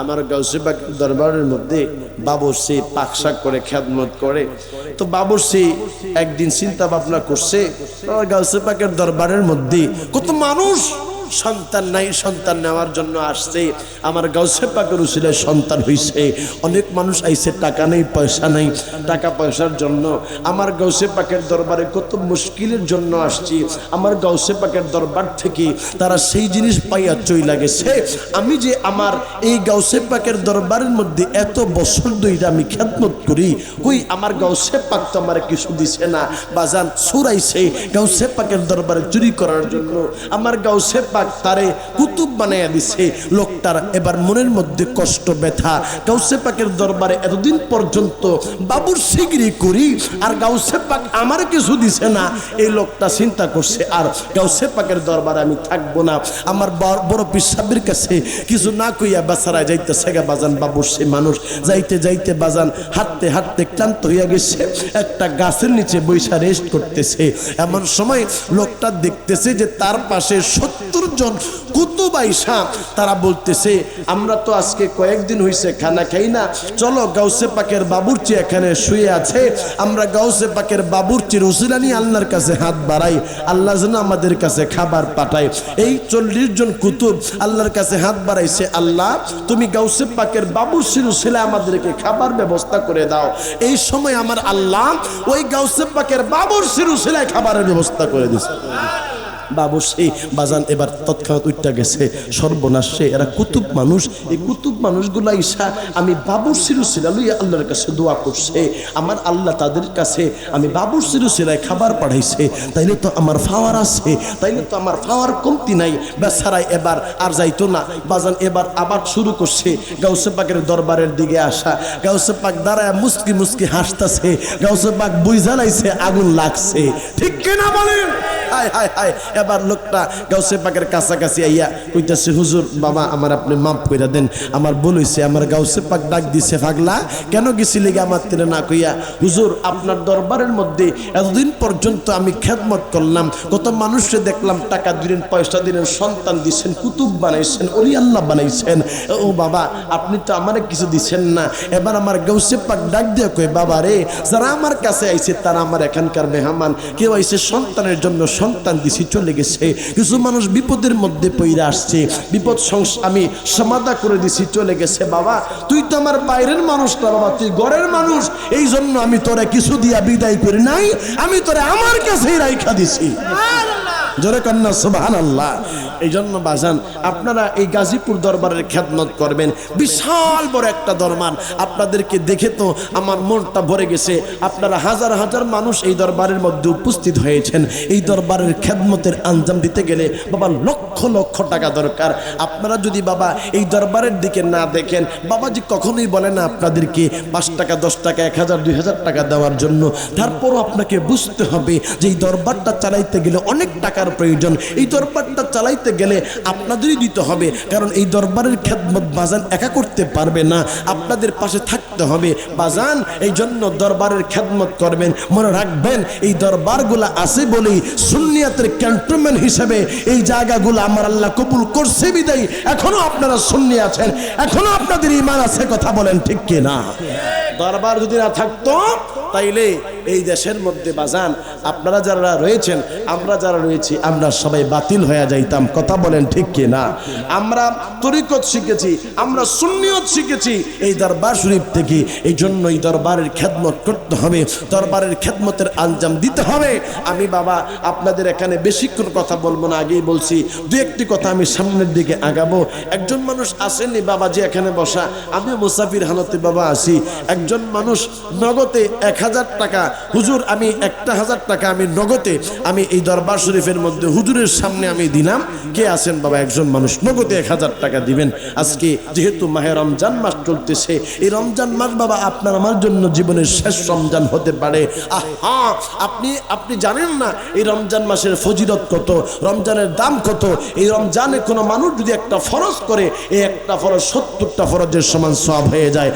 আমার গাউসে পাক দরবারের মধ্যে বাবরসি পাকশাক করে খ্যাতমত করে। তো বাবরসি একদিন চিন্তা ভাবনা করছে আমার গাউসে পাকের দরবারের মধ্যে কত মানুষ? সন্তান নাই, সন্তান নেওয়ার জন্য আসছে। আমার গাউসে পাকের উচিলে সন্তান হইছে। অনেক মানুষ আইছে, টাকা নেই, পয়সা নেই। টাকা পয়সার জন্য আমার গাউসে পাকের দরবারে কত মুশকিলের জন্য আসছি। আমার গাউসে পাকের দরবার থেকে তারা সেই জিনিস পাইয়া চইলা গেছে। আমি যে আমার এই গাউসে পাকের দরবারের মধ্যে এত বছর ধরে আমি খ্যাতমত করি ওই আমার গাউসে পাক তো আমার কিছু দিছে না। বাজান সুরাইছে গাউসে পাকের দরবারে চুরি করার জন্য। আমার গাউসে পাক তারে কুতুব বানাইয়া দিছে। লোকটার এবার মনের মধ্যে কষ্ট, ব্যথা। গাউসে পাকের দরবারে এতদিন পর্যন্ত বাবুর সিগরি করি, আর গাউসে পাক আমার কিছু দিছে না। এই লোকটা চিন্তা করছে, আর গাউসে পাকের দরবারে আমি থাকব না। আমার বড়- পিসাবের কাছে কিছু না কইয়া বাসারা যাইতেছে গা বাজান, বাবুর সে মানুষ। যাইতে যাইতে বাজান হাঁটতে হাঁটতে ক্লান্ত হইয়া গেছে। একটা গাছের নিচে বৈশা রেস্ট করতেছে। এমন সময় লোকটা দেখতেছে যে তার পাশে সত্তর জন কুতুবাইসা তারা বলতেছে, আমরা তো আজকে কয়েকদিন হইছে খানা খাই না। চলো গাউসে পাকের বাবুরচি এখানে শুয়ে আছে। আমরা গাউসে পাকের বাবুরচির উসিলানি আল্লাহর কাছে হাত বাড়াই। আল্লাহ যেন আমাদের কাছে খাবার পাঠায়। এই চল্লিশ জন কুতুব আল্লাহর কাছে হাত বাড়াইছে, আল্লাহ, তুমি গাউসে পাকের বাবুরচির উসিলা আমাদেরকে খাবার ব্যবস্থা করে দাও। এই সময় আমার আল্লাহ ওই গাউসে পাকের বাবুরচির উসিলায় খাবারের ব্যবস্থা করে দিছে বাবু সেই বাজান এবার তৎক্ষণাৎ উঠটা গেছে। সর্বনাশ সে এরা কুতুব মানুষ। এই কুতুব মানুষগুলা ঈশা, আমি বাবুর সিরুসিলা লইয়া আল্লাহর কাছে দোয়া করছে। আমার আল্লাহ তাদের কাছে, আমি বাবুর সিরুসিলায় খাবার পাঠাইছে। তাইলে তো আমার ফাওয়ার আছে, তাইলে তো আমার ফাওয়ার কমতি নাই। বেচারাই এবার আর যাইতো না। বাজান এবার আবার শুরু করছে। গাউসে পাকের দরবারের দিকে আসা। গাউসে পাক দাঁড়ায় মুস্কি মুস্কি হাসতাছে। গাউসে পাক বুঝ জ্বালাইছে আগুন লাগছে। ঠিক কিনা বলেন? হায় হায় হায়। এবার লোকটা গাউসে পাকের কাছাকাছি আইয়া কইতাছে, হুজুর, বাবা, আমার আপনি মাফ কইরা দেন। আমার ভুল হইছে, আমার গাউসে পাক ডাক দিছে, পাগলা, কেন গেছিলি আমার তিনে না কইয়া? হুজুর, আপনার দরবারের মধ্যে এতদিন পর্যন্ত আমি খেদমত করলাম। কত মানুষকে দেখলাম টাকা দিলেন, পয়সা দিলেন, সন্তান দিছেন, কুতুব বানাইছেন, অলি আল্লাহ বানাইছেন। ও বাবা, আপনি তো আমারে কিছু দিছেন না। এবার আমার গৌসে পাক ডাক দিয়ে কই বাবা রে, যারা আমার কাছে আইছে, তারা আমার এখানকার মেহমান। কেউ আইছে সন্তানের জন্য সন্তান দিছি, চলে গেছে কিছু মানুষ বিপদের মধ্যে পইরা আসছে। বিপদ আমি সমাধা করে দিছি, চলে গেছে। বাবা, তুই তো আমার বাইরের মানুষ না বাবা, তুই ঘরের মানুষ। এই জন্য আমি তোরে কিছু দিয়া বিদায় করি নাই, আমি তোরে আমার কাছেই রাইখা দিছি। জোরে কন্যা সুবাহান আল্লাহ এই জন্য বাজান, আপনারা এই গাজীপুর দরবারের খ্যাতমত করবেন। বিশাল বড় একটা দরবার আপনাদেরকে দেখে তো আমার মনটা ভরে গেছে। আপনারা হাজার হাজার মানুষ এই দরবারের মধ্যে উপস্থিত হয়েছেন। এই দরবারের খ্যাতমতের আঞ্জাম দিতে গেলে বাবা লক্ষ লক্ষ টাকা দরকার। আপনারা যদি বাবা এই দরবারের দিকে না দেখেন বাবাজি কখনোই বলে না আপনাদেরকে পাঁচ টাকা, দশ টাকা, এক হাজার, দুই হাজার টাকা দেওয়ার জন্য। তারপরও আপনাকে বুঝতে হবে যে এই দরবারটা চালাইতে গেলে অনেক টাকার প্রয়োজন। এই দরবারটা চালাইতে গেলে আপনাদেরই দিতে হবে, কারণ এই দরবারের খেদমত বাজান একা করতে পারবে না। আপনাদের পাশে থাকতে হবে। বাজান, এই জন্য দরবারের খেদমত করবেন। মনে রাখবেন, এই দরবারগুলা আছে বলেই সুন্নিয়াতের ক্যান্টনমেন্ট হিসেবে এই জায়গাগুলো আমার আল্লাহ কবুল করছে বিদায়ী। এখনও আপনারা সুন্নি আছেন, এখনও আপনাদের ইমান আছে, কথা বলেন ঠিক কি না দরবার যদি না থাকতো তাইলে এই দেশের মধ্যে বাজান, আপনারা যারা রয়েছেন, আমরা যারা রয়েছি, আমরা সবাই বাতিল হয়ে যাইতাম। কথা বলেন ঠিক কি না? আমরা তরিকত শিখেছি, আমরা সুন্নিয়ত শিখেছি। এই দরবার শরীফ থেকে এই জন্য এই দরবারের খেদমত করতে হবে, দরবারের খেদমতের আঞ্জাম দিতে হবে। আমি বাবা, আপনাদের এখানে বেশিক্ষণ কথা বলব না, আগেই বলছি, দু একটি কথা আমি সামনের দিকে আগাবো। একজন মানুষ আসেনি বাবা যে এখানে বসা আমি মুসাফির হালতে বাবা আসি। একজন মানুষ নগদে এক হাজার টাকা। হুজুর, আমি একটা হাজার টাকা আমি নগদে, আমি এই দরবার শরীফের মধ্যে হুজুরের সামনে আমি দিলাম। কে আছেন বাবা? একজন মানুষ। নগদে এক হাজার টাকা দিবেন। আজকে যেহেতু মাহে রমজান মাস চলতেছে, এই রমজান মাস বাবা, আপনার আমার জন্য জীবনের শেষ রমজান হতে পারে। আহা! আপনি আপনি জানেন না, এই রমজান মাসের ফজিরত কত, রমজানের দাম কত? এই রমজানে কোনো মানুষ যদি একটা ফরজ করে, এই একটা ফরজ সত্তরটা ফরজের সমান সব হয়ে যায়।